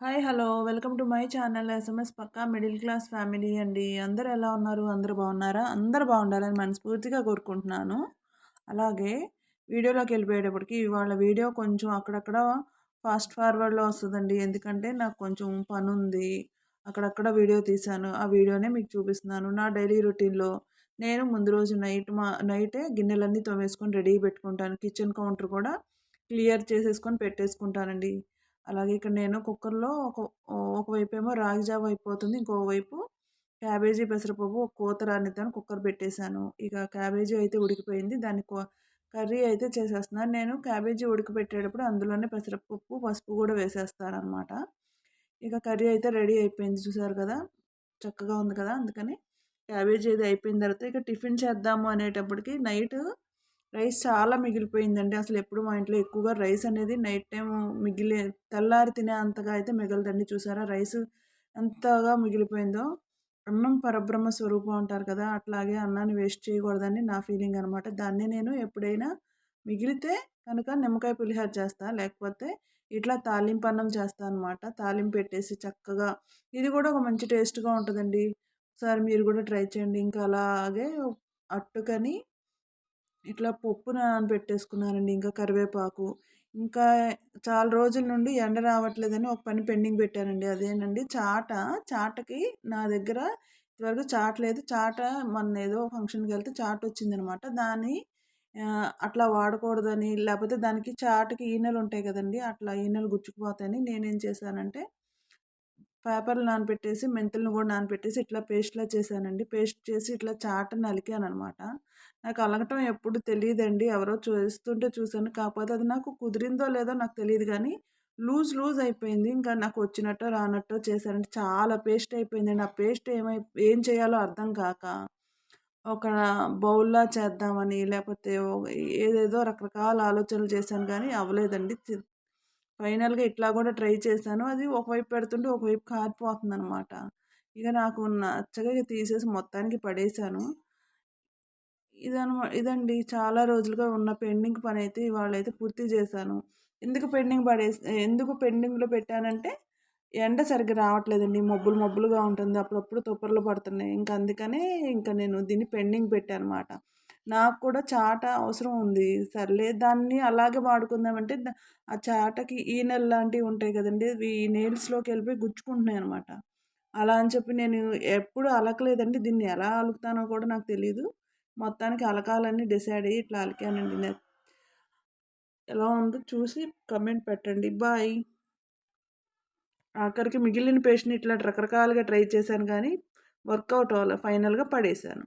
Hi hello. Welcome to my channel SMS Pakka middle class family అండి. అందరు ఎలా ఉన్నారు? అందరు బాగున్నారా? అందరు బాగుండాలని మనస్ఫూర్తిగా కోరుకుంటున్నాను. అలాగే వీడియోలోకి వెళ్ళిపోయేటప్పటికి ఇవాళ వీడియో కొంచెం అక్కడక్కడ ఫాస్ట్ ఫార్వర్డ్లో వస్తుందండి. ఎందుకంటే నాకు కొంచెం పని ఉంది అక్కడక్కడ వీడియో తీశాను. ఆ వీడియోనే మీకు చూపిస్తున్నాను. నా డైలీ రొటీన్లో నేను ముందు రోజు నైట్ మా నైటే గిన్నెలన్నీ తోమేసుకొని రెడీ పెట్టుకుంటాను. కిచెన్ కౌంటర్ కూడా క్లియర్ చేసేసుకొని పెట్టేసుకుంటానండి. అలాగే ఇక్కడ నేను కుక్కర్లో ఒక ఒకవైపు ఏమో రాగి జావ అయిపోతుంది. ఇంకోవైపు క్యాబేజీ పెసరపప్పు ఒక కూత రానిద్దాను కుక్కర్ పెట్టేశాను. ఇక క్యాబేజీ అయితే ఉడికిపోయింది. దాన్ని కర్రీ అయితే చేసేస్తున్నాను. నేను క్యాబేజీ ఉడకబెట్టేటప్పుడు అందులోనే పెసరపప్పు పసుపు కూడా వేసేస్తాను అనమాట ఇక కర్రీ అయితే రెడీ అయిపోయింది చూసారు కదా? చక్కగా ఉంది కదా? అందుకని క్యాబేజీ అయితే అయిపోయిన తర్వాత ఇక టిఫిన్ చేద్దాము అనేటప్పటికి నైట్ రైస్ చాలా మిగిలిపోయిందండి. అసలు ఎప్పుడు మా ఇంట్లో ఎక్కువగా రైస్ అనేది నైట్ టైం మిగిలి తెల్లారి తినే అంతగా అయితే మిగలదండి. చూసారా? రైస్ ఎంతగా మిగిలిపోయిందో. అన్నం పరబ్రహ్మ స్వరూపం అంటారు కదా అట్లాగే అన్నాన్ని వేస్ట్ చేయకూడదని నా ఫీలింగ్ అనమాట దాన్ని నేను ఎప్పుడైనా మిగిలితే కనుక నిమ్మకాయ పులిహార చేస్తా లేకపోతే ఇట్లా తాలింపు అన్నం చేస్తాను అనమాట తాలింపు పెట్టేసి చక్కగా ఇది కూడా ఒక మంచి టేస్ట్గా ఉంటుందండి. ఒకసారి మీరు కూడా ట్రై చేయండి. ఇంకా అలాగే అట్టుకని ఇట్లా పప్పు నానబెట్టేసుకున్నానండి ఇంకా కరివేపాకు. ఇంకా చాలా రోజుల నుండి ఎండ రావట్లేదని ఒక పని పెండింగ్ పెట్టానండి. అదేనండి చాట చాటకి నా దగ్గర ఇదివరకు చాట లేదు. చాట మొన్న ఏదో ఫంక్షన్కి వెళ్తే చాట వచ్చిందనమాట. దాన్ని అట్లా వాడకూడదని లేకపోతే దానికి చాటకి ఈనెలు ఉంటాయి కదండి అట్లా ఈనెలు గుచ్చుకుపోతాయని నేనేం చేశానంటే పేపర్లు నానబెట్టేసి మెంతులను కూడా నానబెట్టేసి ఇట్లా పేస్ట్లా చేశానండి. పేస్ట్ చేసి ఇట్లా చాట నలికాను అనమాట నాకు అలగటం ఎప్పుడు తెలియదండి. ఎవరో చూస్తుంటే చూశాను. కాకపోతే అది నాకు కుదిరిందో లేదో నాకు తెలియదు కానీ లూజ్ లూజ్ అయిపోయింది. ఇంకా నాకు వచ్చినట్టో రానట్టో చేశానండి. చాలా పేస్ట్ అయిపోయిందండి. ఆ పేస్ట్ ఏమై ఏం చేయాలో అర్థం కాక ఒక బౌల్లా చేద్దామని లేకపోతే ఏదేదో రకరకాల ఆలోచనలు చేశాను కానీ అవ్వలేదండి. ఫైనల్గా ఇట్లా కూడా ట్రై చేశాను. అది ఒకవైపు పెడుతుంటే ఒకవైపు కారిపోతుంది అనమాట ఇక నాకు నచ్చగా తీసేసి మొత్తానికి పడేశాను. ఇదనమా ఇదండి. చాలా రోజులుగా ఉన్న పెండింగ్ పని అయితే ఇవాళ అయితే పూర్తి చేశాను. ఎందుకు పెండింగ్ పడేసి ఎందుకు పెండింగ్లో పెట్టానంటే ఎండ సరిగ్గా రావట్లేదండి. మబ్బులు మబ్బులుగా ఉంటుంది. అప్పుడప్పుడు తుప్పర్లు పడుతున్నాయి. ఇంకా అందుకనే ఇంకా నేను దీన్ని పెండింగ్ పెట్టాను అనమాట నాకు కూడా చాట అవసరం ఉంది. సర్లే దాన్ని అలాగే వాడుకుందామంటే ఆ చాటకి ఈ నెల లాంటివి ఉంటాయి కదండి. ఈ నెయిల్స్లోకి వెళ్ళిపోయి గుచ్చుకుంటున్నాయి అనమాట అలా అని చెప్పి నేను ఎప్పుడు అలకలేదండి. దీన్ని ఎలా అలుకుతానో కూడా నాకు తెలియదు మొత్తానికి అలకాలని డిసైడ్ అయ్యి ఇట్లా అలికానండి నేను. ఎలా ఉందో చూసి కమెంట్ పెట్టండి. బాయ్. ఆఖరికి మిగిలిన పేస్ట్ని ఇట్లా రకరకాలుగా ట్రై చేశాను కానీ వర్కౌట్ అవ్వాలి. ఫైనల్గా పడేశాను